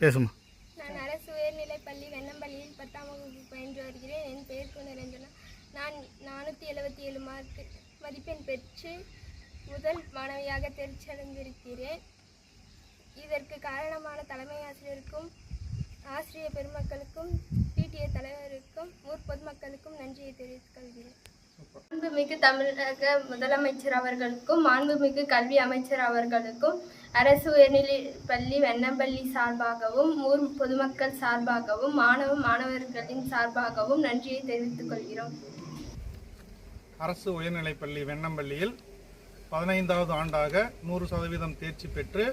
பேசுமா நான் அரசு உயர்நிலைப் பள்ளி வெண்ணம்பள்ளியில் பத்தாம் வகுப்பு பயின்று வருகிறேன். என் பெயர் கு நிரஞ்சனா நான் நானூற்றி எழுபத்தி ஏழு மார்க் மதிப்பெண் பெற்று முதல் மாணவியாக தேர்ச்சியடைந்திருக்கிறேன். இதற்கு காரணமான தலைமை ஆசிரியருக்கும் ஆசிரியர் பெருமக்களுக்கும் பிடிஏ தலைவருக்கும் ஊர் பொதுமக்களுக்கும் நன்றியை தெரிவித்துக் கொள்கிறேன். மாண்புமிகு தமிழக முதலமைச்சர் அவர்களுக்கும் மாண்புமிகு கல்வி அமைச்சர் அவர்களுக்கும் அரசு உயர்நிலை பள்ளி வெண்ணம்பள்ளி சார்பாகவும் ஊர் பொதுமக்கள் சார்பாகவும் மாணவ மாணவர்களின் சார்பாகவும் நன்றியை தெரிவித்துக் கொள்கிறோம். அரசு உயர்நிலைப்பள்ளி வெண்ணம்பள்ளியில் பதினைந்தாவது ஆண்டாக நூறு சதவீதம் தேர்ச்சி பெற்று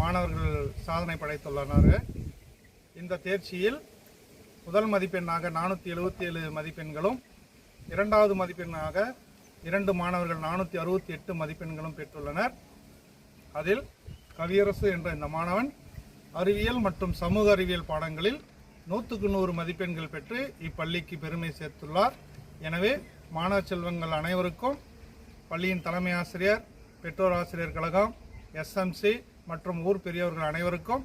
மாணவர்கள் சாதனை படைத்துள்ளனர். இந்த தேர்ச்சியில் முதல் மதிப்பெண்ணாக நானூற்றி எழுபத்தி ஏழு மதிப்பெண்களும் இரண்டாவது மதிப்பெண்ணாக இரண்டு மாணவர்கள் நானூற்றி அறுபத்தி எட்டு மதிப்பெண்களும் பெற்றுள்ளனர். அதில் கவியரசு என்ற இந்த மாணவன் அறிவியல் மற்றும் சமூக அறிவியல் பாடங்களில் நூற்றுக்கு நூறு மதிப்பெண்கள் பெற்று இப்பள்ளிக்கு பெருமை சேர்த்துள்ளார். எனவே மாணவ செல்வங்கள் அனைவருக்கும் பள்ளியின் தலைமை ஆசிரியர் பெற்றோர் ஆசிரியர் கழகம் எஸ்எம்சி மற்றும் ஊர் பெரியவர்கள் அனைவருக்கும்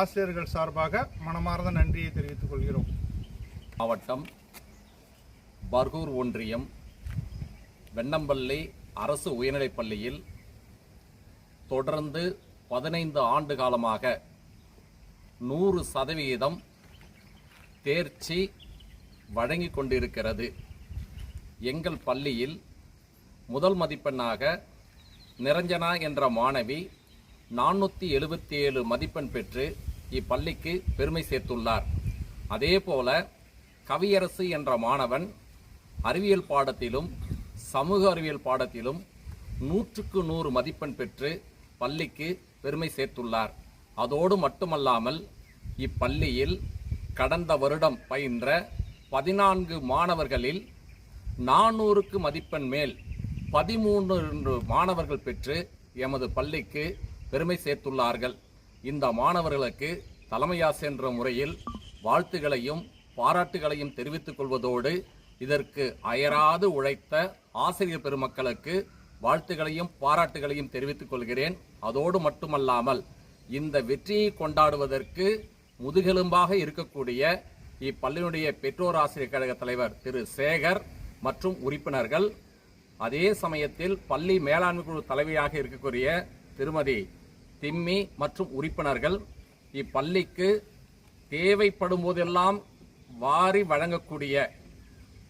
ஆசிரியர்கள் சார்பாக மனமார்ந்த நன்றியை தெரிவித்துக் கொள்கிறோம். மாவட்டம் பர்கூர் ஒன்றியம் வெண்ணம்பள்ளி அரசு உயர்நிலைப் பள்ளியில் தொடர்ந்து பதினைந்து ஆண்டு காலமாக நூறு சதவிகிதம் தேர்ச்சி வழங்கி கொண்டிருக்கிறது. எங்கள் பள்ளியில் முதல் மதிப்பெண்ணாக நிரஞ்சனா என்ற மாணவி நானூற்றி எழுபத்தி ஏழு மதிப்பெண் பெற்று இப்பள்ளிக்கு பெருமை சேர்த்துள்ளார். அதேபோல கவியரசு என்ற மாணவன் அறிவியல் பாடத்திலும் சமூக அறிவியல் பாடத்திலும் நூற்றுக்கு நூறு மதிப்பெண் பெற்று பள்ளிக்கு பெருமை சேர்த்துள்ளார். அதோடு மட்டுமல்லாமல் இப்பள்ளியில் கடந்த வருடம் பயின்ற பதினான்கு மாணவர்களில் நானூறுக்கு மதிப்பெண் மேல் பதிமூன்று மாணவர்கள் பெற்று எமது பள்ளிக்கு பெருமை சேர்த்துள்ளார்கள். இந்த மாணவர்களுக்கு தலைமையாசிரியர் என்ற முறையில் வாழ்த்துகளையும் பாராட்டுகளையும் தெரிவித்துக் கொள்வதோடு இதற்கு அயராது உழைத்த ஆசிரியர் பெருமக்களுக்கு வாழ்த்துகளையும் பாராட்டுகளையும் தெரிவித்துக் கொள்கிறேன். அதோடு மட்டுமல்லாமல் இந்த வெற்றியை கொண்டாடுவதற்கு முதுகெலும்பாக இருக்கக்கூடிய இப்பள்ளியினுடைய பெற்றோர் ஆசிரியர் கழக தலைவர் திரு சேகர் மற்றும் உறுப்பினர்கள் அதே சமயத்தில் பள்ளி மேலாண்மை குழு தலைவியாக இருக்கக்கூடிய திருமதி திம்மி மற்றும் உறுப்பினர்கள் இப்பள்ளிக்கு தேவைப்படும் போதெல்லாம் வாரி வழங்கக்கூடிய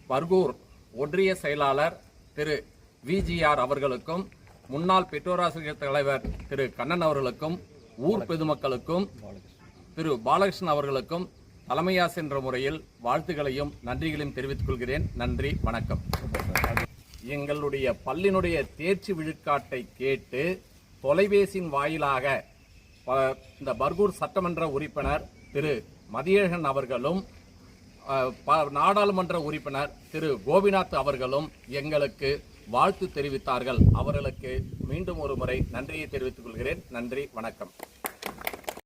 பர்கூர் ஒன்றிய செயலாளர் திரு விஜிஆர் அவர்களுக்கும் முன்னாள் பெற்றோராசிரியர் தலைவர் திரு கண்ணன் அவர்களுக்கும் ஊர் பொதுமக்களுக்கும் திரு பாலகிருஷ்ணன் அவர்களுக்கும் தலைமையாசிரியர் என்ற முறையில் வாழ்த்துக்களையும் நன்றிகளையும் தெரிவித்துக் கொள்கிறேன். நன்றி வணக்கம். எங்களுடைய பள்ளினுடைய தேர்ச்சி விழுக்காட்டை கேட்டு தொலைபேசியின் வாயிலாக ப- இந்த பர்கூர் சட்டமன்ற உறுப்பினர் திரு மதியழகன் அவர்களும் ப- நாடாளுமன்ற உறுப்பினர் திரு கோபிநாத் அவர்களும் எங்களுக்கு வாழ்த்து தெரிவித்தார்கள். அவர்களுக்கு மீண்டும் ஒரு முறை நன்றியை தெரிவித்துக் கொள்கிறேன். நன்றி வணக்கம்.